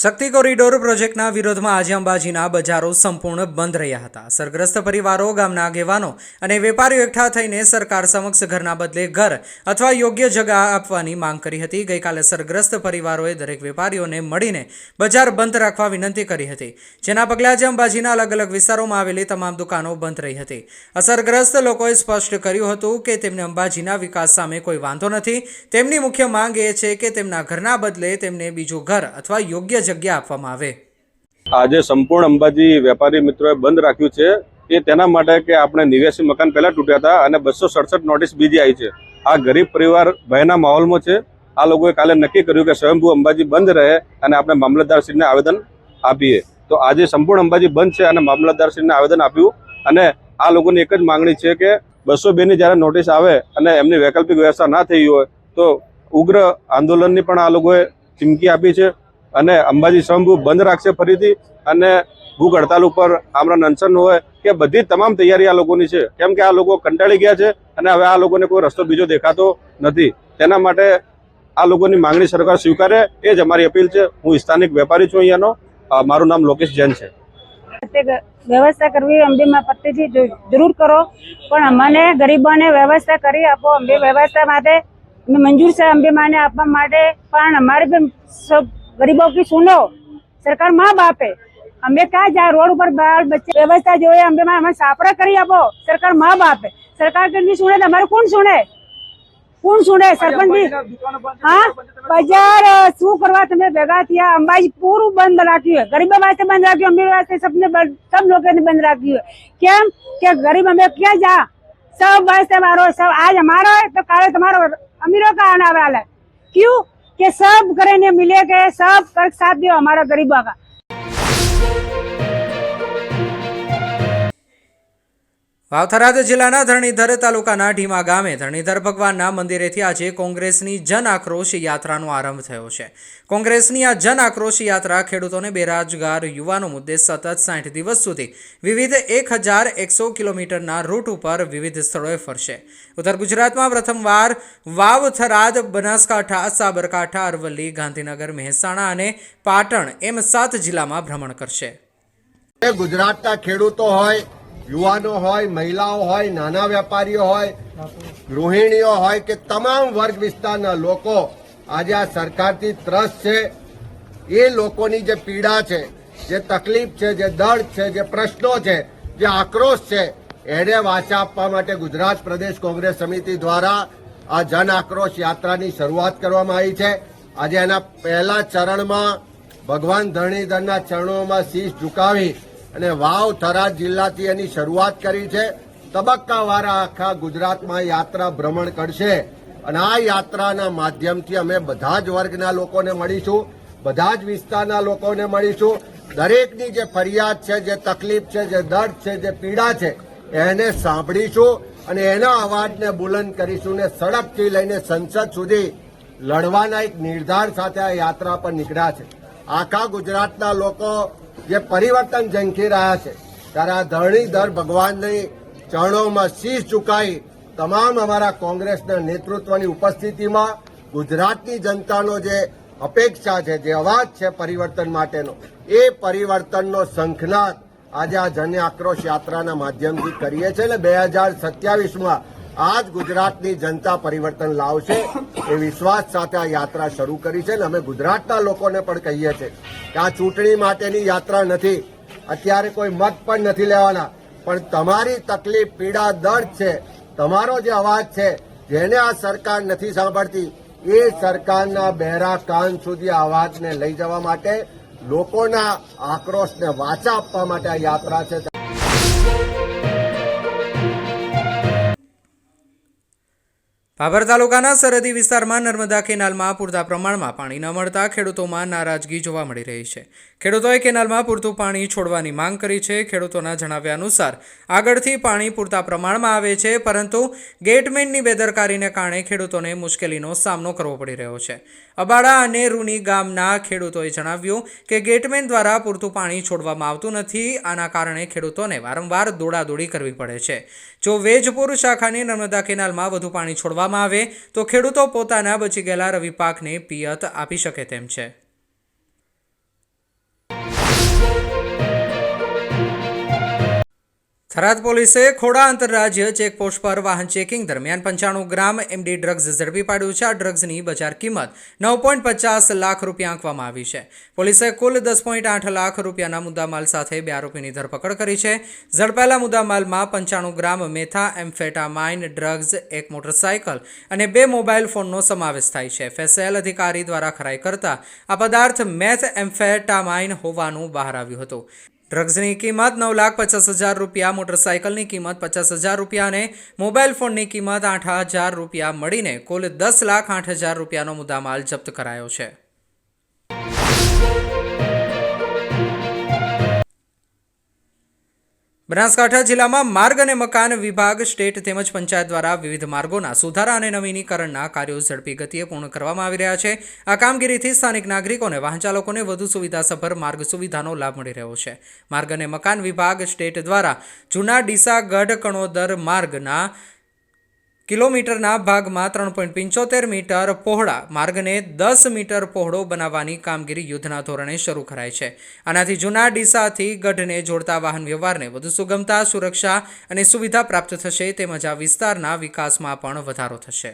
શક્તિ corridor પ્રોજેક્ટના વિરોધમાં આજે અંબાજીના બજારો સંપૂર્ણ બંધ રહ્યા હતા. અસરગ્રસ્ત પરિવારો, ગામના આગેવાનો અને વેપારીઓ એકઠા થઈને સરકાર સમક્ષ ઘરના બદલે ઘર અથવા યોગ્ય જગા આપવાની માંગ કરી હતી. ગઈકાલે અસરગ્રસ્ત પરિવારોએ દરેક વેપારીઓને મળીને બજાર બંધ રાખવા વિનંતી કરી હતી. જેના પગલે આજે અંબાજીના અલગ અલગ વિસ્તારોમાં આવેલી તમામ દુકાનો બંધ રહી હતી. અસરગ્રસ્ત લોકોએ સ્પષ્ટ કર્યું હતું કે તેમને અંબાજીના વિકાસ સામે કોઈ વાંધો નથી. તેમની મુખ્ય માંગ એ છે કે તેમના ઘરના બદલે તેમને બીજું ઘર અથવા યોગ્ય જગ્યા આપવામાં આવે. આજે સંપૂર્ણ અંબાજી વેપારી મિત્રોએ બંધ રાખ્યું છે, એ તેના માટે કે આપણે નિવેશી મકાન પહેલા તૂટ્યા હતા અને બસો સડસઠ નોટિસ બીજી આવી છે. આ ગરીબ પરિવાર ભયના માહોલમાં છે. આ લોકોએ કાલે નક્કી કર્યું કે સ્વયંભૂ અંબાજી બંધ રહે અને આપણે મામલતદારશ્રીને આવેદન આપીએ. તો આજે સંપૂર્ણ અંબાજી બંધ છે અને મામલતદારશ્રીને આવેદન આપ્યું અને આ લોકોની એક જ માંગણી છે કે બસો બેની જ્યારે નોટિસ આવે અને એમની વૈકલ્પિક વ્યવસ્થા ના થઈ હોય, તો ઉગ્ર આંદોલનની પણ આ લોકોએ ચીમકી આપી છે. અને અંબાજી સ્વયંભૂ બંધ રાખશે ફરીથી અને ભૂખ હડતાલ ઉપર આમરણ અનશન હોય કે બધી તમામ તૈયારી આ લોકોની છે. કેમ કે આ લોકો કંટાળી ગયા છે અને હવે આ લોકોને કોઈ રસ્તો બીજો દેખાતો નથી. તેના માટે આ લોકોની માંગણી સરકાર સ્વીકારે, એ જ અમારી અપીલ છે. હું સ્થાનિક વેપારી છું અહીંયાનો. મારું નામ લોકેશ જૈન છે. વ્યવસ્થા કરવી અંબેમાં પટ્ટીથી જરૂર કરો. પણ અમને ગરીબોને વ્યવસ્થા કરી આપો. અંબે વ્યવસ્થા માટે, મંજૂર છે અંબે માને આપવા માટે. પણ અમારે પણ સબ ગરીબો કી સુનો સરકાર માં બાપે અમે ક્યાં જાય રોડ ઉપર બાળ બચ્ચે વ્યવસ્થા જોઈએ અંબે માં અમે સાપડા કરી આપો સરકાર માં બાપે સરકાર કે નહીં સુને તો અમારે કોણ સુને કોણ સુને સરપંચ બી હા બજાર અ, શું કરવા તમે ભેગા થયા અંબાજી પૂરું બંધ રાખ્યું છે ગરીબો વાસ્તે બંધ રાખ્યું અમીર વાસ્તે સબને બંધ- સબ લોકોને બંધ રાખ્યું છે કેમ કે ગરીબ અમે ક્યાં જા सब वास्ते हमारो सब आज हमारा है तो काले तुम्हारा अमीरों का आना वाला है क्यों कि सब करेंगे मिले के सब कर साथ दियो हमारा गरीबों का વાવથરાદ જિલ્લાના ધરણીધર તાલુકાના ઢીમા ગામે ધરણીધર ભગવાનના મંદિરેથી આજે કોંગ્રેસની જન આક્રોશ યાત્રાનો આરંભ થયો છે. કોંગ્રેસની આ જન આક્રોશ યાત્રા ખેડૂતોને બેરોજગાર યુવાનો મુદ્દે સતત સાઠ દિવસ સુધી વિવિધ એક હજાર એકસો કિલોમીટરના રૂટ ઉપર વિવિધ સ્થળોએ ફરશે. ઉત્તર ગુજરાતમાં પ્રથમવાર વાવથરાદ, બનાસકાંઠા, સાબરકાંઠા, અરવલ્લી, ગાંધીનગર, મહેસાણા અને પાટણ એમ સાત જિલ્લામાં ભ્રમણ કરશે. ગુજરાતના ખેડૂતો હોય યુવાનો હોય, મહિલાઓ હોય, નાના વેપારીઓ હોય, ગૃહિણીઓ હોય કે તમામ વર્ગ વિસ્તારના લોકો આજે આ સરકારથી ત્રસ્ત છે. એ લોકોની જે પીડા છે, જે તકલીફ છે, જે દર્દ છે, જે પ્રશ્નો છે, જે આક્રોશ છે, એને વાચા આપવા માટે ગુજરાત પ્રદેશ કોંગ્રેસ સમિતિ દ્વારા આ જન આક્રોશ યાત્રાની શરૂઆત કરવામાં આવી છે. આજે એના પહેલા ચરણમાં ભગવાન ધરણીધરના ચરણોમાં શીશ ઝુકાવી અને વાવ થરાદ જિલ્લાથી એની શરૂઆત કરી છે. તબક્કાવાર આખા ગુજરાતમાં યાત્રા ભ્રમણ કરશે. અને આ યાત્રાના માધ્યમથી અમે બધા જ વર્ગના લોકોને મળીશું, બધા જ વિસ્તારના લોકોને મળીશું. દરેકની જે ફરિયાદ છે, જે તકલીફ છે, જે દર્દ છે, જે પીડા છે, એને સાંભળીશું અને એના અવાજને બુલંદ કરીશું ને સડકથી લઈને સંસદ સુધી લડવાના એક નિર્ધાર સાથે આ યાત્રા પર નીકળ્યા છે. આખા ગુજરાતના લોકો જે પરિવર્તન ઝંખી રહ્યા છે. ત્યારે આ ધરણીધર ભગવાનની ચરણોમાં શીશ ચૂકાઈ તમામ અમારા કોંગ્રેસના નેતૃત્વની ઉપસ્થિતિમાં ગુજરાતની જનતાનો જે અપેક્ષા છે, જે અવાજ છે પરિવર્તન માટેનો, એ પરિવર્તનનો શંખનાદ આજે આ જન આક્રોશ યાત્રાના માધ્યમથી કરીએ છીએ. એટલે બે હજાર સત્યાવીસમાં આજ ગુજરાતની જનતા પરિવર્તન લાવશે એ વિશ્વાસ સાથે આ યાત્રા શરૂ કરી છે અને અમે ગુજરાતના લોકોને પણ કહીએ છીએ કે આ ચૂંટણી માટેની યાત્રા નથી. અત્યારે કોઈ મત પણ નથી લેવાના. પણ તમારી તકલીફ, પીડા, દર્દ છે. તમારો જે અવાજ છે, જેને આ સરકાર નથી સાંભળતી, એ સરકારના બહેરા કાન સુધી અવાજને લઈ જવા માટે, લોકોના આક્રોશને વાચા આપવા માટે આ યાત્રા છે. ભાભર તાલુકાના સરહદી વિસ્તારમાં નર્મદા કેનાલમાં પૂરતા પ્રમાણમાં પાણી ન મળતા ખેડૂતોમાં નારાજગી જોવા મળી રહી છે. ખેડૂતોએ કેનાલમાં પૂરતું પાણી છોડવાની માંગ કરી છે. ખેડૂતોના જણાવ્યા અનુસાર, આગળથી પાણી પૂરતા પ્રમાણમાં આવે છે, પરંતુ ગેટમેનની બેદરકારીને કારણે ખેડૂતોને મુશ્કેલીનો સામનો કરવો પડી રહ્યો છે. અબાડા અને રૂની ગામના ખેડૂતોએ જણાવ્યું કે ગેટમેન દ્વારા પૂરતું પાણી છોડવામાં આવતું નથી. આના કારણે ખેડૂતોને વારંવાર દોડાદોડી કરવી પડે છે. જો વેજપુર શાખાની નર્મદા કેનાલમાં વધુ પાણી છોડવામાં આવે તો ખેડૂતો પોતાના બચી ગયેલા રવિ પાકને પિયત આપી શકે તેમ છે. થરાદ પોલીસે ખોડા આંતરરાજ્ય ચેકપોસ્ટ પર વાહન ચેકિંગ દરમિયાન પંચાણું ગ્રામ એમડી ડ્રગ્સ ઝડપી પાડ્યું છે. આ ડ્રગ્સની બજાર કિંમત નવ પોઈન્ટ પચાસ લાખ રૂપિયા આંકવામાં આવી છે. પોલીસે કુલ દસ પોઈન્ટ આઠ લાખ રૂપિયાના મુદ્દામાલ સાથે બે આરોપીની ધરપકડ કરી છે. ઝડપાયેલા મુદ્દામાલમાં પંચાણું ગ્રામ મેથા એમ્ફેટામાઇન ડ્રગ્સ, એક મોટરસાયકલ અને બે મોબાઈલ ફોનનો સમાવેશ થાય છે. ફેસેલ અધિકારી દ્વારા ખરાઈ કરતા આ પદાર્થ મેથ એમ્ફેટામાઇન હોવાનું બહાર આવ્યું હતું. ડ્રગ્સની કિંમત નવ લાખ પચાસ હજાર રૂપિયા મોટરસાયકલની કિંમત પચાસ હજાર રૂપિયા અને મોબાઈલ ફોનની કિંમત આઠ હજાર રૂપિયા મળીને કુલ દસ લાખ આઠ હજાર રૂપિયાનો મુદ્દામાલ જપ્ત કરાયો છે. બનાસકાંઠા જિલ્લામાં માર્ગ અને મકાન વિભાગ, સ્ટેટ તેમજ પંચાયત દ્વારા વિવિધ માર્ગોના સુધારા અને નવીનીકરણના કાર્યો ઝડપી ગતિએ પૂર્ણ કરવામાં આવી રહ્યા છે. આ કામગીરીથી સ્થાનિક નાગરિકોને વાહન ચાલકોને વધુ સુવિધાસભર માર્ગ સુવિધાનો લાભ મળી રહ્યો છે. માર્ગ અને મકાન વિભાગ, સ્ટેટ દ્વારા જૂના ડીસા ગઢ કણોદર માર્ગના કિલોમીટરના ભાગમાં ત્રણ પોઈન્ટ પંચોતેર મીટર પહોળા માર્ગને દસ મીટર પહોળો બનાવવાની કામગીરી યુદ્ધના ધોરણે શરૂ કરાઈ છે. આનાથી જૂના ડીસાથી ગઢને જોડતા વાહન વ્યવહારને વધુ સુગમતા, સુરક્ષા અને સુવિધા પ્રાપ્ત થશે તેમજ આ વિસ્તારના વિકાસમાં પણ વધારો થશે.